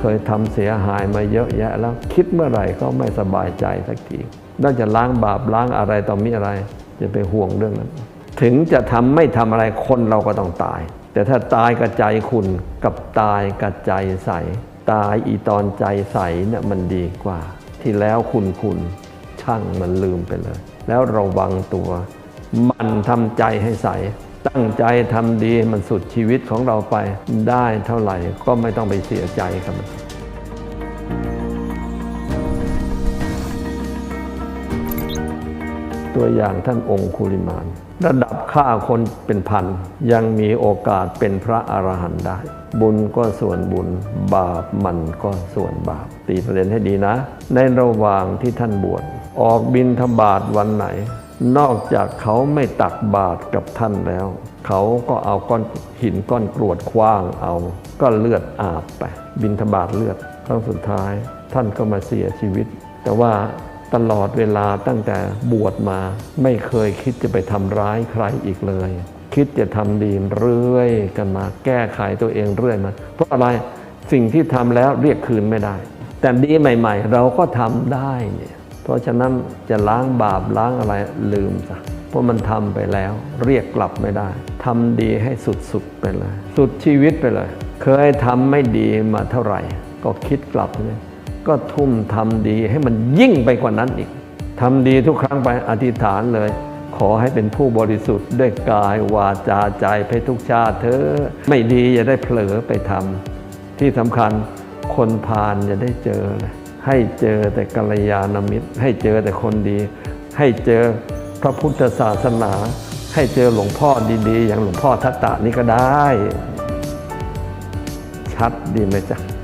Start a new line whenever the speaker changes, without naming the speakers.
เคยทำเสียหายมาเยอะแยะแล้ว คิดเมื่อไหร่ก็ไม่สบายใจสักทีน่าจะล้างบาปล้างอะไรต่อมีอะไร จะไปห่วงเรื่องนั้น ถึงจะทำไม่ทำอะไรคนเราก็ต้องตาย แต่ถ้าตายกับใจคุณกับตายกับใจใส ตายอีตอนใจใสเนี่ยมันดีกว่า ที่แล้วคุณคุณช่างมันลืมไปเลย แล้วระวังตัว มันทำใจให้ใส ตั้งใจทำดีมันสุดชีวิตของเราไปได้เท่าไหร่ก็ไม่ต้องไปเสียใจกับตัวอย่างท่านองคุลิมาน ระดับฆ่าคนเป็นพัน ยังมีโอกาสเป็นพระอรหันต์ได้ บุญก็ส่วนบุญ บาปมันก็ส่วนบาป ตีประเด็นให้ดีนะ ในระหว่างที่ท่านบวชออกบินทบาทวันไหน นอกจากเขาไม่ตักบาตรกับท่านแล้ว เขาก็เอาก้อนหินก้อนกรวดคว้างเอา ก็เลือดอาบไป บินทบาทเลือดครั้งสุดท้าย ท่านก็มาเสียชีวิต แต่ว่าตลอดเวลาตั้งแต่บวชมาไม่เคยคิดจะไปทำร้ายใครอีกเลย คิดจะทำดีเรื่อยกันมา แก้ไขตัวเองเรื่อยมาเพราะอะไรสิ่งที่ทำแล้วเรียกคืนไม่ได้ แต่ดีใหม่ ๆ เราก็ทำได้เนี่ย เพราะฉะนั้นจะล้างบาปล้างอะไรลืมซะเพราะมันทำไปแล้ว เรียกกลับไม่ได้ทำดีให้สุดๆไปเลย สุดชีวิตไปเลย เคยทำไม่ดีมาเท่าไหร่ ก็คิดกลับเลยก็ทุ่มทำดีให้มันยิ่งไปกว่านั้นอีกทำดีทุกครั้งไปอธิษฐานเลย ขอให้เป็นผู้บริสุทธิ์ด้วยกายวาจาใจไปทุกชาติเธอไม่ดีอย่าได้เผลอไปทำที่สำคัญคนพาลอย่าได้เจอเลย ให้เจอแต่กัลยาณมิตร ให้เจอแต่คนดี ให้เจอพระพุทธศาสนา ให้เจอหลวงพ่อดีๆ อย่างหลวงพ่อทัตตะนี่ก็ได้ ชัดดีไหมจ๊ะ